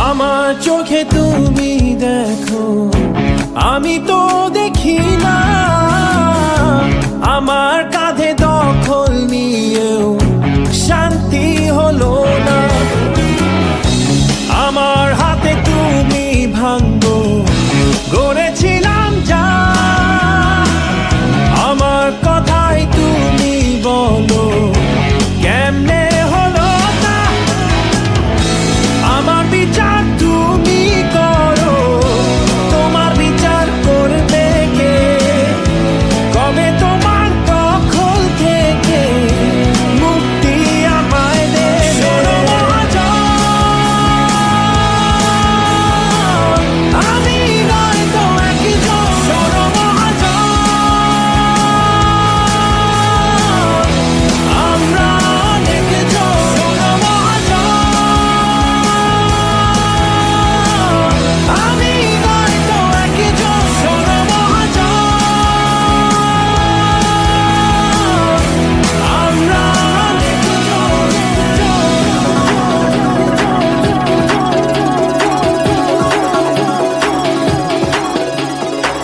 আমার চোখে তুমি দেখো আমি তো দেখি না। আমার কাঁধে দখল নিয়ে